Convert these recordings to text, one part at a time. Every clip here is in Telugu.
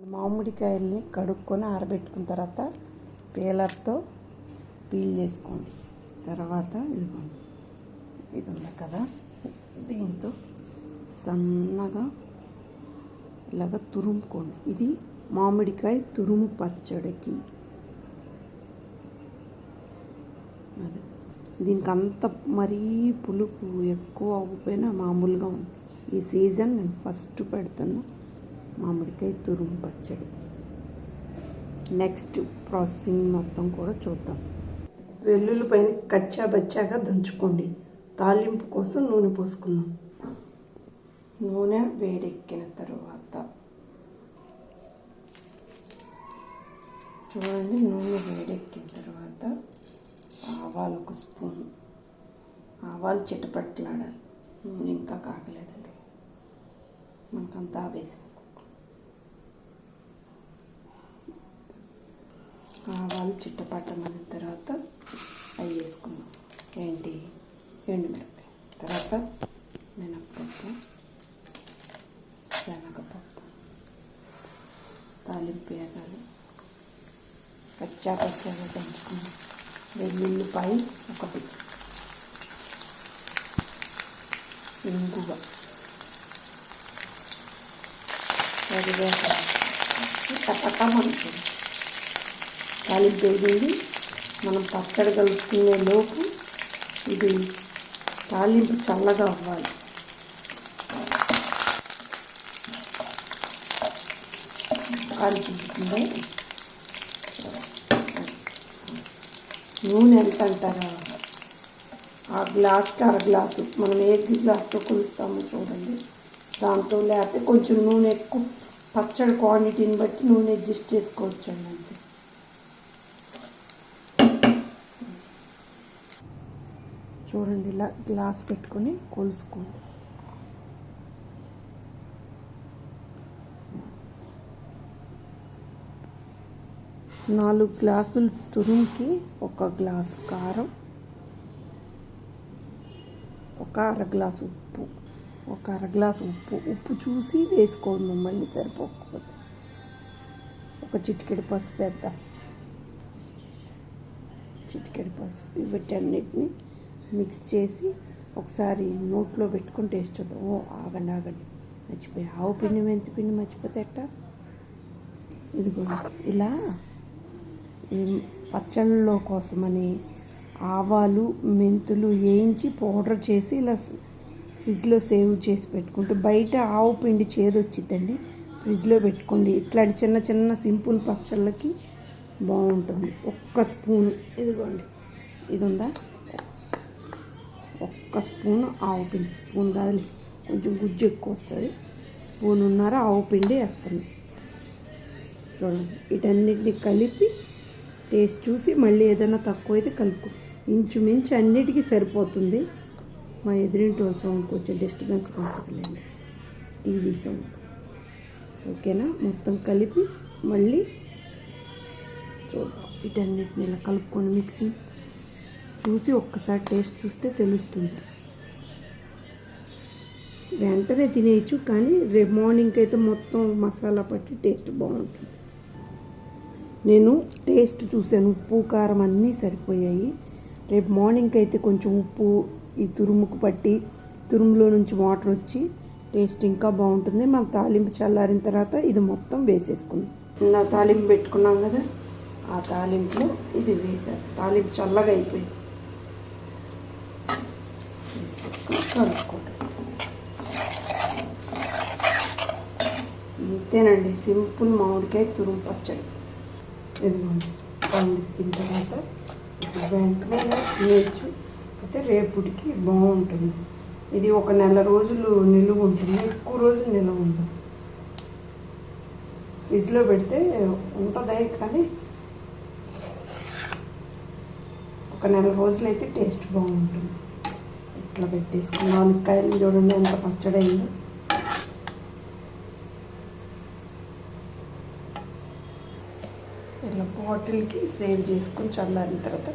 మామిడికాయల్ని కడుక్కొని ఆరబెట్టుకున్న తర్వాత పీలర్తో పీల్ చేసుకోండి. తర్వాత ఇదిగోండి. ఇది ఉంది కదా. దీంతో సన్నగా ఇలాగ తురుముకోండి. ఇది మామిడికాయ తురుము పచ్చడికి. అది. దీనికి అంత మరీ పులుపు ఎక్కువ అవ్వకపోయినా మామూలుగా ఉంది ఈ సీజన్ నేను ఫస్ట్ పెడుతున్నా మామిడికాయ తురుము పచ్చడి. నెక్స్ట్ ప్రాసెసింగ్ మొత్తం కూడా చూద్దాం. వెల్లుల్లి పైన కచ్చా బచ్చాగా దంచుకోండి. తాలింపు కోసం నూనె పోసుకుందాం. నూనె వేడెక్కిన తర్వాత చూడండి నూనె వేడెక్కిన తర్వాత ఆవాలు ఒక స్పూన్. ఆవాలు చిటపట్లాడాలి. నూనె ఇంకా కాకలేదండి మనకంతా వేసి ఆవాలు చిట్టపట్టమన్న తర్వాత అవి వేసుకున్నాం. ఏంటి? ఎండుమిరపకాయ తర్వాత మినప్పప్పు శనగపప్పు తాలింపు వేగాలి కచ్చా పచ్చాగా దంచుకున్నాం వెల్లుల్లిపాయ ఒకటి. ఇంగువ. కరివేపాకు. తప్పక ఉంటుంది వేగింది మనం పచ్చడి కలుపుకునే లోపు ఇది తాలింపు చల్లగా అవ్వాలి. కాల్చుకుంటుంది నూనె ఎంత అంటారా? ఆ గ్లాస్కి అర గ్లాసు. మనం ఏ గ్లాస్తో కొలుస్తామో చూడండి. దాంతో లేకపోతే కొంచెం నూనె ఎక్కువ పచ్చడి క్వాంటిటీని బట్టి నూనె అడ్జస్ట్ చేసుకోవచ్చు అండి అంతే చూడండి ఇలా గ్లాస్ పెట్టుకొని కొలుసుకోండి నాలుగు గ్లాసులు తురుముకి ఒక గ్లాసు కారం ఒక అర గ్లాసు ఉప్పు ఒక అర గ్లాసు ఉప్పు. ఉప్పు చూసి వేసుకోండి మళ్ళీ సరిపోకపోతే. ఒక చిటికెడు పసుపు వేద్దాం. చిటికెడు పసుపు వీటన్నిటిని మిక్స్ చేసి ఒకసారి నోట్లో పెట్టుకుని టేస్ట్ చూద్దాం. ఓ ఆగండి ఆగండి. మర్చిపోయి. ఆవు పిండి మెంతి పిండి మర్చిపోతే ఎట్టా? ఇదిగో ఇలా పచ్చళ్ళలో కోసమని ఆవాలు మెంతులు వేయించి పౌడర్ చేసి ఇలా ఫ్రిడ్జ్లో సేవ్ చేసి పెట్టుకుంటే బయట ఆవు పిండి చేదు వచ్చిందండి ఫ్రిడ్జ్లో పెట్టుకోండి. ఇట్లాంటి చిన్న చిన్న సింపుల్ పచ్చళ్ళకి బాగుంటుంది. ఒక్క స్పూన్. ఇదిగోండి. ఇది ఉందా ఒక్క స్పూన్ ఆవు పిండి. స్పూన్ కాదు కొంచెం గుజ్జు ఎక్కువ వస్తుంది. స్పూన్ ఉన్నారా ఆవు పిండి వేస్తాను. చూడండి వీటన్నిటిని కలిపి టేస్ట్ చూసి మళ్ళీ ఏదైనా తక్కువ అయితే కలుపుకో. ఇంచుమించు అన్నిటికీ సరిపోతుంది. మా ఎదురింటి వాళ్ళ సౌండ్ కొంచెం డిస్టర్బెన్స్ ఉంటుందిలేండి. TV sound. ఓకేనా? మొత్తం కలిపి మళ్ళీ చూద్దాం. వీటన్నిటిని ఇలా కలుపుకొని మిక్సింగ్ చూసి ఒక్కసారి టేస్ట్ చూస్తే తెలుస్తుంది. వెంటనే తినేయచ్చు కానీ రేపు మార్నింగ్కి అయితే మొత్తం మసాలా పట్టి టేస్ట్ బాగుంటుంది. నేను టేస్ట్ చూశాను ఉప్పు కారం అన్నీ సరిపోయాయి. రేపు మార్నింగ్కి అయితే కొంచెం ఉప్పు ఈ తురుముకు పట్టి తురుములో నుంచి వాటర్ వచ్చి టేస్ట్ ఇంకా బాగుంటుంది. మన తాలింపు చల్లారిన తర్వాత ఇది మొత్తం వేసేసుకుందాం. నా తాలింపు పెట్టుకున్నాం కదా ఆ తాలింపులో ఇది వేసారు తాలింపు చల్లగా అయిపోయింది. కలుపుకోండి అంతేనండి సింపుల్ మామిడికాయ తురుము పచ్చడి. ఇదిగోండి పండిన తర్వాత వెంటనే తినేయచ్చు అయితే రేపుడికి బాగుంటుంది. ఇది ఒక నెల రోజులు నిలువ ఉంటుంది. ఎక్కువ రోజులు నిలువ ఉండదు. ఫ్రిడ్జ్లో పెడితే ఉంటుంది కానీ ఒక నెల రోజులు అయితే టేస్ట్ బాగుంటుంది. ఇట్లా పెట్టేసుకుని నాలుగు చూడండి ఎంత పచ్చడి ఇలా బాటిల్కి సేవ్ చేసుకొని చల్లారిన తర్వాత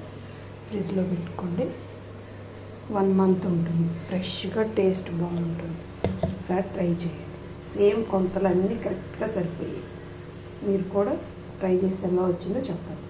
ఫ్రిడ్జ్లో పెట్టుకోండి. వన్ మంత్ ఉంటుంది. ఫ్రెష్గా టేస్ట్ బాగుంటుంది. ఒకసారి ట్రై చేయండి. సేమ్ కొంతలన్నీ అన్నీ కరెక్ట్గా సరిపోయాయి. మీరు కూడా ట్రై చేసి ఎలా వచ్చిందో చెప్పండి.